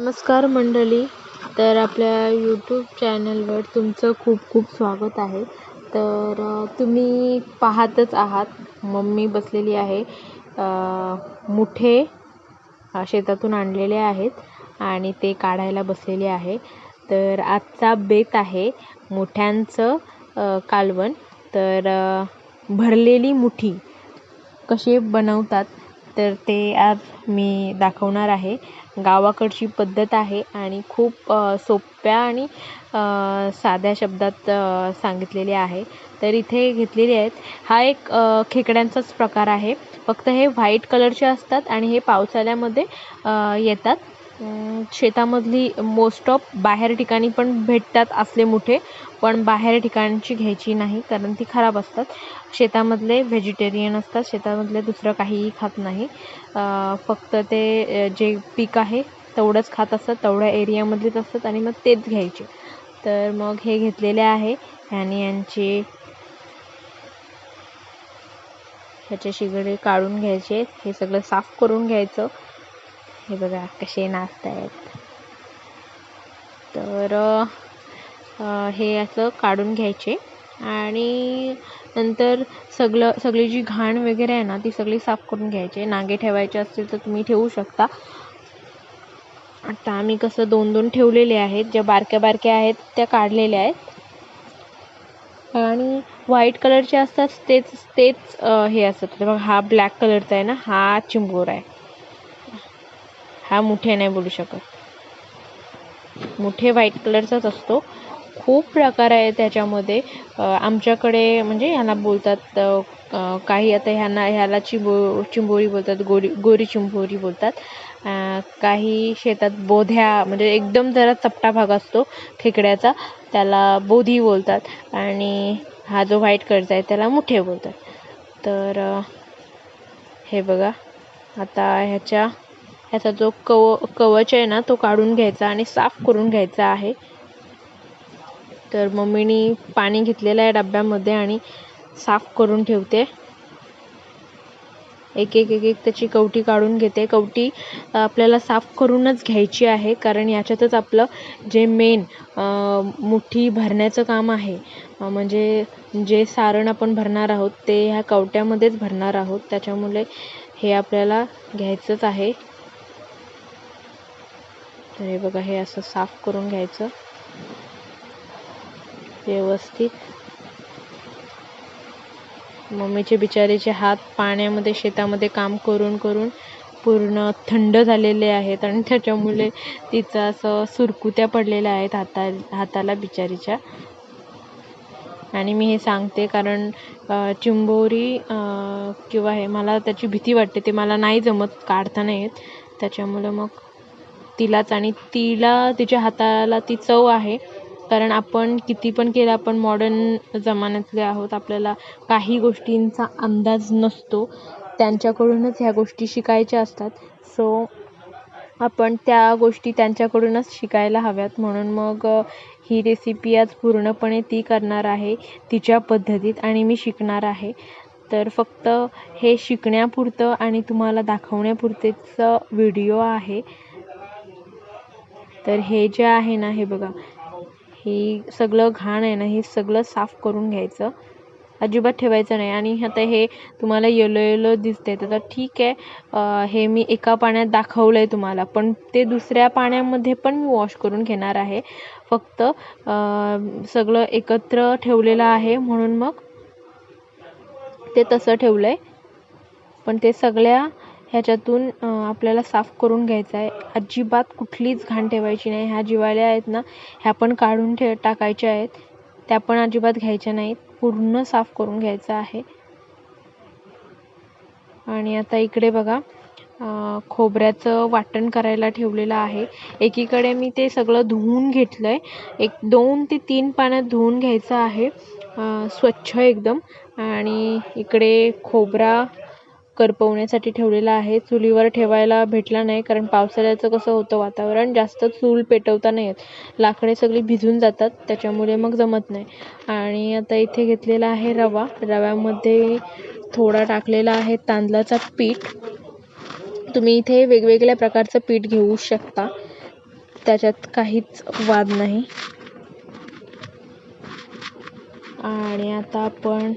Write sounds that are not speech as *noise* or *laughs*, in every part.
नमस्कार मंडळी तर आपल्या यूट्यूब चॅनलवर तुमचं खूप खूप स्वागत आहे. तर तुम्ही पाहतच आहात मम्मी बसलेली आहे. मुठे शेतातून आणलेले आहेत आणि ते काढायला बसलेले आहे. तर आजचा बेत आहे मुठ्यांचं कालवण. तर भरलेली मुठी कसे बनवतात तर ते आज मी दाखवणार आहे. गावाकडची पद्धत आहे आणि खूप सोप्या आणि साध्या शब्दात सांगितलेले आहे. तर इथे घेतलेले आहेत. हा एक खेकड्यांचाच प्रकार आहे. फक्त हे व्हाईट कलरचे असतात आणि हे पावसाळ्यामध्ये येतात. शेतामधली मोस्ट ऑफ बाहेर ठिकाणी पण भेटतात असले मोठे पण बाहेर ठिकाणची घ्यायची नाही कारण ती खराब असतात. शेतामधले व्हेजिटेरियन असतात शेतामधले दुसरं काहीही खात नाही. फक्त ते जे पीक आहे तेवढंच खात असतात तेवढ्या एरियामधलेच असतात आणि मग तेच घ्यायचे. तर मग हे घेतलेले आहे आणि यांचे ह्याचे शिगडे काढून घ्यायचे हे सगळं साफ करून घ्यायचं. हे बघा कसे नाचतायत. आहेत तर हे असं काढून घ्यायचे आणि नंतर सगळं सगळी जी घाण वगैरे आहे ना ती सगळी साफ करून घ्यायची. नागे ठेवायचे असतील तर तुम्ही ठेवू शकता. आता आम्ही कसं दोन दोन ठेवलेले आहेत. ज्या बारक्या बारक्या आहेत त्या काढलेल्या आहेत. आणि व्हाईट कलरचे असतात तेच तेच हे असतात. बघा हा ब्लॅक कलरचा आहे ना हा चिंबोर आहे. हा मुठे नाही बोलू शकत. मुठे व्हाईट कलरचाच असतो. खूप प्रकार आहे त्याच्यामध्ये. आमच्याकडे म्हणजे ह्याला बोलतात काही आता ह्यांना ह्याला चिंबो चिंबोरी बोलतात गोरी गोरी चिंबोरी बोलतात. काही शेतात बोध्या म्हणजे एकदम जरा चपटा भाग असतो खेकड्याचा त्याला बोधी बोलतात आणि हा जो व्हाईट कलरचा आहे त्याला मुठे बोलतात. तर हे बघा. आता ह्याच्या ह्याचा जो कव कवच आहे ना तो काढून घ्यायचा आणि साफ करून घ्यायचा आहे. तर मम्मीनी पाणी घेतलेलं आहे डब्यामध्ये आणि साफ करून ठेवते. एक एक एक एक त्याची कवटी काढून घेते. कवटी आपल्याला साफ करूनच घ्यायची आहे कारण याच्यातच आपलं जे मेन मुठी भरण्याचं काम आहे म्हणजे जे सारण आपण भरणार आहोत ते ह्या कवट्यामध्येच भरणार आहोत. त्याच्यामुळे हे आपल्याला घ्यायचंच आहे. तर हे बघा हे असं साफ करून घ्यायचं. व्यवस्थित. मम्मीचे बिचारीचे हात पाण्यामध्ये शेतामध्ये काम करून करून पूर्ण थंड झालेले आहेत आणि त्याच्यामुळे तिचं असं सुरकुत्या पडलेल्या आहेत हाता हाताला बिचारीच्या. आणि मी हे सांगते कारण चिंबोरी किंवा हे मला त्याची भीती वाटते ते मला नाही जमत काढता नाही येत त्याच्यामुळं मग तिलाच आणि तिला तिच्या हाताला ती चव आहे. कारण आपण किती पण केलं आपण मॉडर्न जमान्यातले आहोत. आपल्याला काही गोष्टींचा अंदाज नसतो. त्यांच्याकडूनच ह्या गोष्टी शिकायच्या असतात. सो आपण त्या गोष्टी त्यांच्याकडूनच शिकायला हव्यात. म्हणून मग ही रेसिपी आज पूर्णपणे ती करणार आहे. तिच्या पद्धतीत आणि मी शिकणार आहे. तर फक्त हे शिकण्यापुरतं आणि तुम्हाला दाखवण्यापुरतेच व्हिडिओ आहे. तर हे जे आहे ना हे बघा ही सगळं घाण आहे ना हे सगळं साफ करून घ्यायचं. अजिबात ठेवायचं नाही. आणि आता हे तुम्हाला येलो येलो दिसते तर ठीक आहे. हे मी एका पाण्यात दाखवलं आहे तुम्हाला. पण ते दुसऱ्या पाण्यामध्ये पण मी वॉश करून घेणार आहे. फक्त सगळं एकत्र ठेवलेलं आहे. म्हणून मग ते तसं ठेवलं आहे पण ते सगळ्या ह्याच्यातून आपल्याला साफ करून घ्यायचं आहे. अजिबात कुठलीच घाण ठेवायची नाही. ह्या जिवाळ्या आहेत ना ह्या पण काढून ठे टाकायच्या आहेत. त्या पण अजिबात घ्यायच्या नाहीत. पूर्ण साफ करून घ्यायचं आहे. आणि आता इकडे बघा खोबऱ्याचं वाटण करायला ठेवलेलं आहे. एकीकडे मी ते सगळं धुवून घेतलं आहे एक दोन ते तीन पाण्यात धुवून घ्यायचं आहे. स्वच्छ एकदम. आणि इकडे खोबरा करपवण्यासाठी ठेवलेला आहे. चुलीवर ठेवायला भेटला नाही कारण पावसाळ्याचं कसं होतं वातावरण जास्त चूल पेटवता नाही येत. लाकडे सगळी भिजून जातात त्याच्यामुळे मग जमत नाही. आणि आता इथे घेतलेला आहे रवा. रव्यामध्ये थोडा टाकलेला आहे तांदळाचा पीठ. तुम्ही इथे वेगवेगळ्या प्रकारचं पीठ घेऊ शकता. त्याच्यात काहीच वाद नाही. आणि आता आपण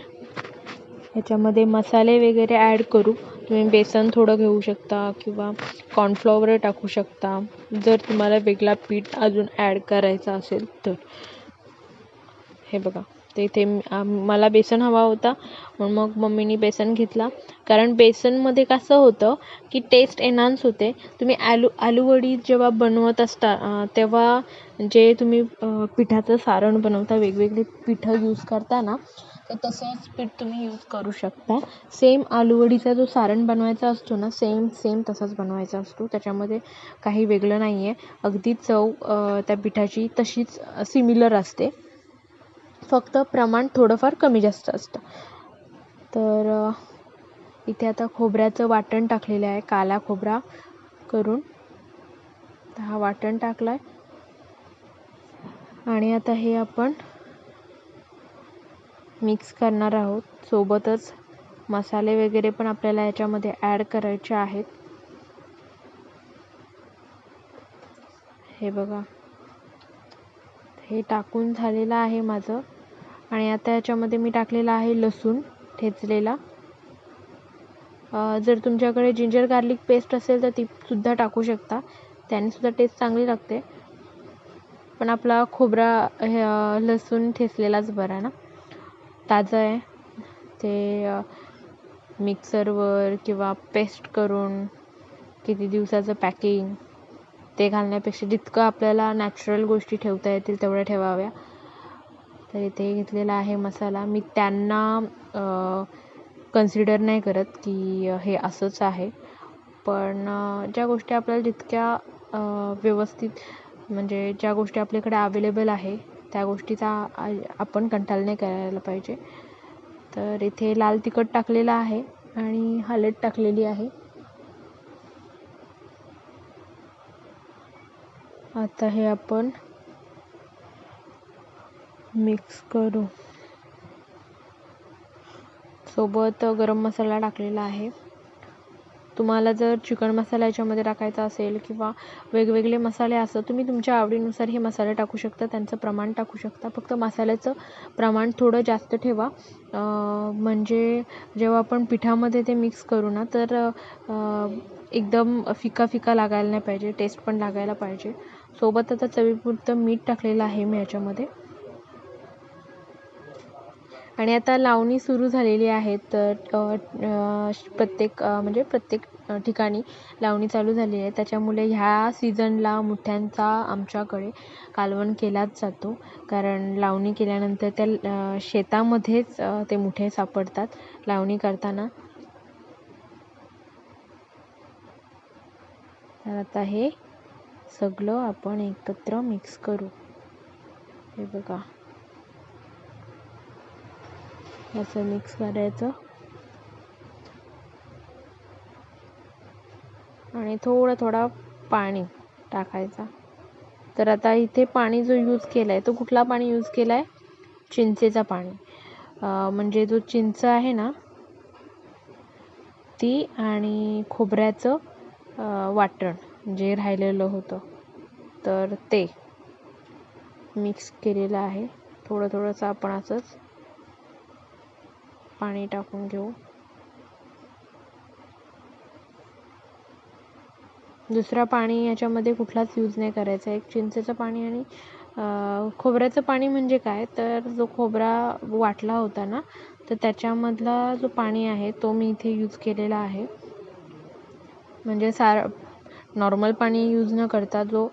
ह्याच्यामध्ये मसाले वगैरे ॲड करू. तुम्ही बेसन थोडं घेऊ शकता किंवा कॉर्नफ्लॉवर टाकू शकता. जर तुम्हाला वेगळा पीठ अजून ॲड करायचा असेल तर. हे बघा ते इथे मला बेसन हवा होता म्हणून मग मम्मीनी बेसन घेतला. कारण बेसनमध्ये कसं होतं की टेस्ट एनहान्स होते. तुम्ही आलू आलूवडी जेव्हा बनवत असता तेव्हा जे तुम्ही पिठाचं सारण बनवता वेगवेगळे पिठं यूज करता ना तर तसंच पीठ तुम्ही यूज करू शकता. सेम आलूवडीचा जो सारण बनवायचा असतो ना सेम सेम तसाच बनवायचा असतो. त्याच्यामध्ये काही वेगळं नाही आहे अगदी चव त्या पिठाची तशीच सिमिलर असते. फक्त प्रमाण थोडंफार कमी जास्त असतं. तर इथे आता खोबऱ्याचं वाटण टाकलेलं आहे. काला खोबरा करून. हा वाटण टाकला आहे आणि आता हे आपण मिक्स करणार आहोत. सोबतच मसाले वगैरे पण आपल्याला याच्यामध्ये ॲड करायचे आहेत. हे बघा. हे टाकून झालेलं आहे माझं. आणि आता याच्यामध्ये मी टाकलेलं आहे लसूण ठेचलेला. जर तुमच्याकडे जिंजर गार्लिक पेस्ट असेल तर ती सुद्धा टाकू शकता. त्याने सुद्धा टेस्ट चांगली लागते. पण आपला खोबरा लसूण ठेचलेलाच बरा ना. ताजं आहे. ते मिक्सरवर किंवा पेस्ट करून किती दिवसाचं पॅकिंग ते घालण्यापेक्षा जितकं आपल्याला नॅचरल गोष्टी ठेवता येतील तेवढ्या ठेवाव्या. तर इथे घेतलेला आहे मसाला. मी त्यांना कन्सिडर नाही करत की हे असंच आहे. पण ज्या गोष्टी आपल्याला जितक्या व्यवस्थित म्हणजे ज्या गोष्टी आपल्याकडे अवेलेबल आहे त्या गोष्टीचा आपण कंटाळ नाही करायला पाहिजे. तर इथे लाल तिखट टाकलेलं आहे आणि हळद टाकलेली आहे. आता हे आपण मिक्स करू. सोबत गरम मसाला टाकलेला आहे. तुम्हाला जर चिकन मसाला याच्यामध्ये टाकायचा असेल किंवा वेगवेगळे मसाले असं तुम्ही तुमच्या आवडीनुसार हे मसाले टाकू शकता त्यांचं प्रमाण टाकू शकता. फक्त मसाल्याचं प्रमाण थोडं जास्त ठेवा. म्हणजे जेव्हा आपण पिठामध्ये ते मिक्स करू ना तर एकदम फिका फिका लागायला नाही पाहिजे टेस्ट पण लागायला पाहिजे. सोबत आता चवीपुरतं मीठ टाकलेलं आहे मी याच्यामध्ये. आणि आता लावणी सुरू झालेली आहे तर प्रत्येक म्हणजे प्रत्येक ठिकाणी लावणी चालू झाली आहे. त्याच्यामुळे ह्या सीझनला मुठ्यांचा आमच्याकडे कालवण केलाच जातो. कारण लावणी केल्यानंतर त्या शेतामध्येच ते मुठे सापडतात लावणी करताना. तर आता हे सगळं आपण एकत्र मिक्स करू. हे बघा. असं मिक्स करायचं. आणि थोडं थोडा पाणी टाकायचा. तर आता इथे पाणी जो यूज केला आहे तो कुठला पाणी यूज केला आहे चिंचेचा पाणी. म्हणजे जो चिंच आहे ना ती आणि खोबऱ्याचं वाटण जे राहिलेलं होतं. तर ते मिक्स केलेलं आहे. थोडं थोडंसं आपण असंच पाणी टाकून घेऊ. दुसरा पाणी याच्यामध्ये कुठलाच यूज नाही करायचा. एक चिंचेचं पाणी आणि खोबऱ्याचं पाणी म्हणजे काय? तर जो खोबरा वाटला होता ना तर त्याच्यामधला जो पाणी आहे तो मी इथे यूज केलेला आहे. म्हणजे सार नॉर्मल पाणी यूज न करता जो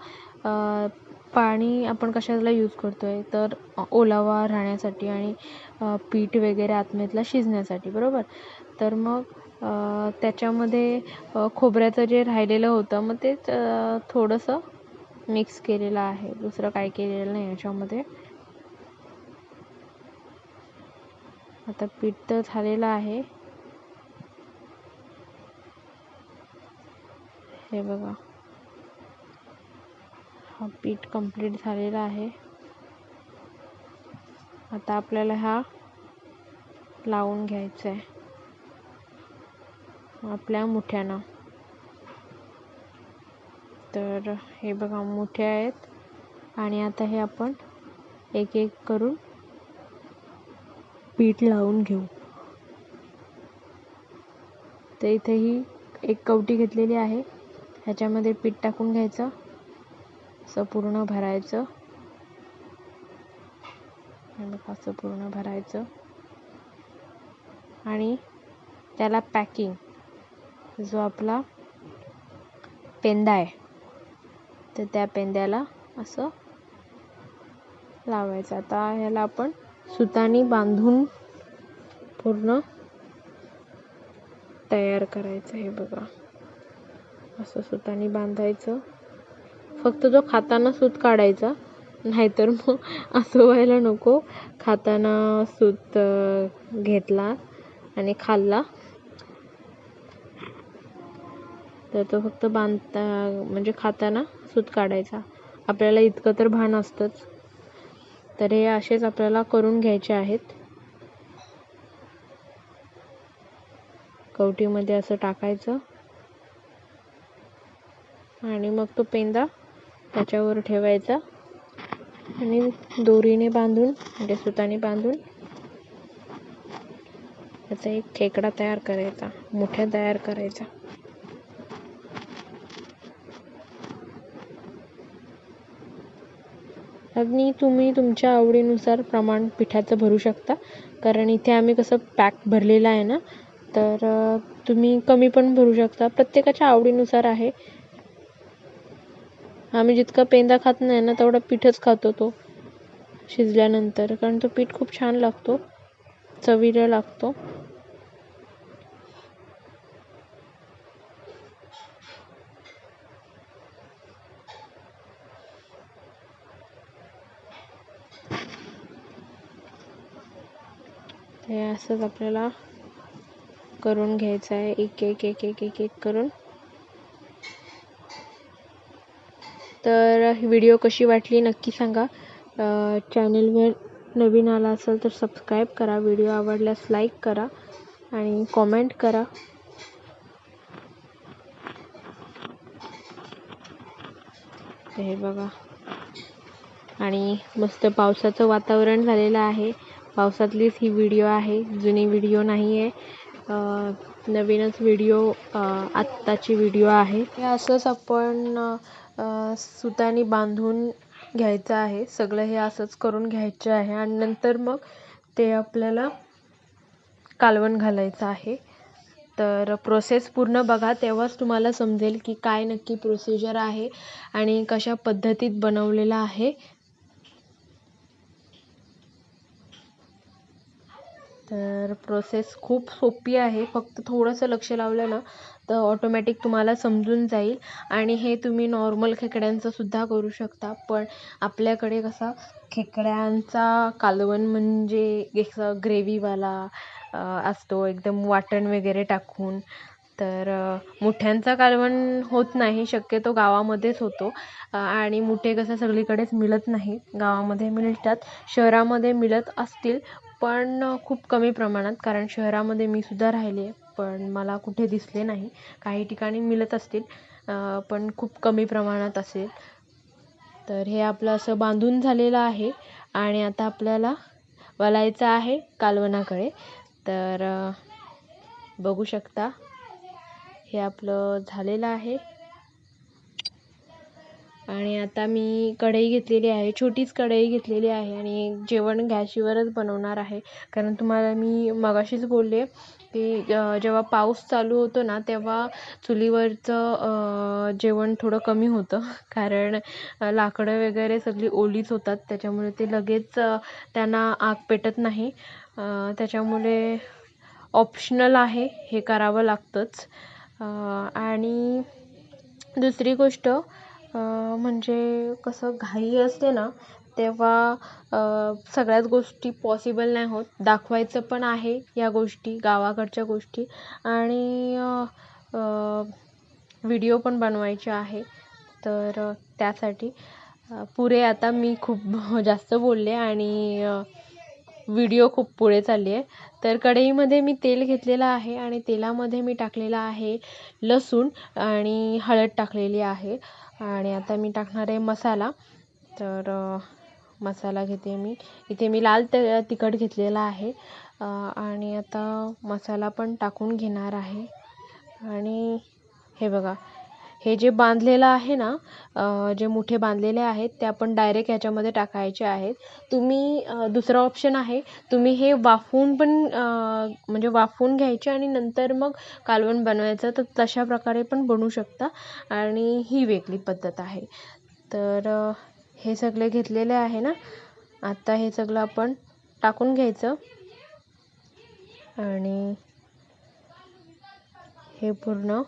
पाणी आपण कशाला यूज करतो आहे तर ओलावा राहण्यासाठी आणि पीठ वगैरे आतमधला शिजण्यासाठी बरोबर? तर मग त्याच्यामध्ये खोबऱ्याचं जे राहिलेलं होतं मग ते थोडंसं मिक्स केलेलं आहे. दुसरं काय केलेलं नाही याच्यामध्ये. आता पीठ तर झालेलं आहे. हे बघा. हा पीठ कंप्लीट झालेला आहे. आता आपल्याला हा लावून घ्यायचा आहे आपल्या मुठ्यानं. तर हे बघा मोठे आहेत. आणि आता हे आपण एक एक करून पीठ लावून घेऊ. तर इथे ही एक कवटी घेतलेली आहे. ह्याच्यामध्ये पीठ टाकून घ्यायचं. असं पूर्ण भरायचं. असं पूर्ण भरायचं. आणि त्याला पॅकिंग जो आपला पेंदा आहे तर त्या पेंद्याला असं लावायचं. आता ह्याला आपण सुतानी बांधून पूर्ण तयार करायचं हे बघा. असं सुतानी बांधायचं. फक्त जो खाताना सूत काढायचा नाहीतर मग असं व्हायला नको. खाताना सूत घेतला आणि खाल्ला. तर तो फक्त बांधता म्हणजे खाताना सूत काढायचा. आपल्याला इतकं तर भान असतंच. तर हे असेच आपल्याला करून घ्यायचे आहेत. कवटीमध्ये असं टाकायचं. आणि मग तो पेंदा त्याच्यावर ठेवायचा. आणि दोरीने बांधून म्हणजे सुताने बांधून त्याचा एक खेकडा तयार करायचा मोठ्या तयार करायचा. अगदी तुम्ही तुमच्या आवडीनुसार प्रमाण पिठाचं भरू शकता. कारण इथे आम्ही कसं पॅक भरलेलं आहे ना तर तुम्ही कमी पण भरू शकता. प्रत्येकाच्या आवडीनुसार आहे. आम्ही जितका पेंदा खात नाही ना तेवढा पीठच खातो तो शिजल्यानंतर. कारण तो पीठ खूप छान लागतो. चवीला लागतो. हे असंच आपल्याला करून घ्यायचं आहे. एक एक एक एक एक एक करून. तर व्हिडिओ कशी वाटली नक्की सांगा. चॅनलवर नवीन आला असेल तर सबस्क्राईब करा. व्हिडिओ आवडल्यास लाईक करा आणि कॉमेंट करा. हे बघा. आणि मस्त पावसाचं वातावरण झालेलं आहे. पावसातलीच ही व्हिडिओ आहे. जुनी व्हिडिओ नाही आहे नवीनच व्हिडिओ आत्ताची व्हिडिओ आहे. हे असंच आपण सुताने बांधून घ्यायचं आहे. सगळं हे असंच करून घ्यायचं आहे. आणि नंतर मग ते आपल्याला कालवण घालायचं आहे. तर प्रोसेस पूर्ण बघा. तेव्हाच तुम्हाला समजेल की काय नक्की प्रोसिजर आहे आणि कशा पद्धतीत बनवलेलं आहे. तर प्रोसेस खूप सोपी आहे. फक्त थोडंसं लक्ष लावलं ना तर ऑटोमॅटिक तुम्हाला समजून जाईल. आणि हे तुम्ही नॉर्मल खेकड्यांचंसुद्धा करू शकता. पण आपल्याकडे कसा खेकड्यांचा कालवण म्हणजे एक ग्रेव्हीवाला असतो. एकदम वाटण वगैरे टाकून. तर मुठ्यांचा कालवण होत नाही. शक्यतो गावामध्येच होतो. आणि मुठे कसं सगळीकडेच मिळत नाही गावामध्ये मिळतात. शहरामध्ये मिळत असतील. पण खूप कमी प्रमाणात कारण शहरामध्ये मी सुद्धा राहिले आहे पण मला कुठे दिसले नाही. काही ठिकाणी मिळत असतील पण खूप कमी प्रमाणात असेल. तर हे आपलं असं बांधून झालेलं आहे आणि आता आपल्याला वलायचं आहे कालवणाकडे तर बघू शकता हे आपलं झालेलं आहे. आणि आता मी कढई घेतलेली आहे छोटीच कढई घेतलेली आहे आणि जेवण गॅसवरच बनवणार आहे. कारण तुम्हाला मी मगाशीच बोलले की जेव्हा पाऊस चालू होतो ना तेव्हा चुलीवरचं जेवण थोडं कमी होतं. कारण लाकडं वगैरे सगळी ओलीच होतात. त्याच्यामुळे ते लगेच त्यांना आग पेटत नाही. त्याच्यामुळे ऑप्शनल आहे हे करावं लागतंच. आणि दुसरी गोष्ट म्हणजे कसं घाई असते ना तेव्हा सगळ्याच गोष्टी पॉसिबल नाही होत. दाखवायचं पण आहे या गोष्टी गावाकडच्या गोष्टी. आणि व्हिडिओ पण बनवायचे आहे. तर त्यासाठी पुरे आता मी खूप *laughs* जास्त बोलले आणि व्हिडिओ खूप पुढे चालली आहे. तर कढईमध्ये मी तेल घेतलेलं आहे आणि तेलामध्ये मी टाकलेलं आहे लसूण आणि हळद टाकलेली आहे. आणि आता मी टाकणार आहे मसाला. तर मसाला घेते मी. इथे मी लाल त तिखट घेतलेला आहे. आणि आता मसाला पण टाकून घेणार आहे. आणि हे बघा हे जे बांधलेलं आहे ना जे मुठे बांधलेले आहेत ते आपण डायरेक्ट ह्याच्यामध्ये टाकायचे आहेत. तुम्ही दुसरा ऑप्शन आहे तुम्ही हे वाफवून पण म्हणजे वाफवून घ्यायचे आणि नंतर मग कालवण बनवायचं तर तशा प्रकारे पण बनवू शकता. आणि ही वेगळी पद्धत आहे. तर हे सगळे घेतलेले आहे ना? आता हे सगळं आपण टाकून घ्यायचं. आणि हे पूर्ण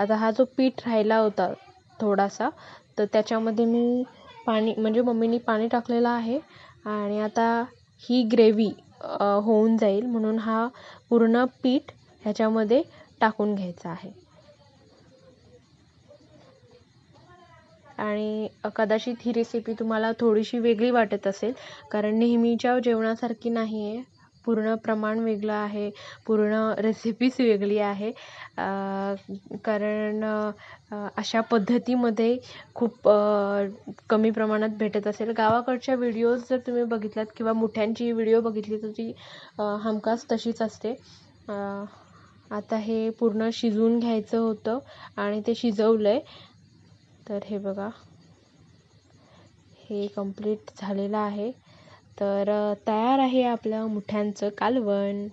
आता हा जो पीठ राहिला होता थोडासा तर त्याच्यामध्ये मी पाणी म्हणजे मम्मीनी पाणी टाकलेलं आहे आणि आता ही ग्रेव्ही होऊन जाईल म्हणून हा पूर्ण पीठ ह्याच्यामध्ये टाकून घ्यायचा आहे. आणि कदाचित ही रेसिपी तुम्हाला थोडीशी वेगळी वाटत असेल कारण नेहमीच्या जेवणासारखी नाही आहे पूर्ण प्रमाण वेगळं आहे पूर्ण रेसिपीच वेगळी आहे. कारण अशा पद्धतीमध्ये खूप कमी प्रमाणात भेटत असेल. गावाकडच्या व्हिडिओज जर तुम्ही बघितलात किंवा मोठ्यांची व्हिडिओ बघितली तर ती हमखास तशीच असते. आता हे पूर्ण शिजवून घ्यायचं होतं आणि ते शिजवलं आहे तर हे बघा. हे कंप्लीट झालेलं आहे. तर तयार आहे आपलं मुठ्यांचं कालवण.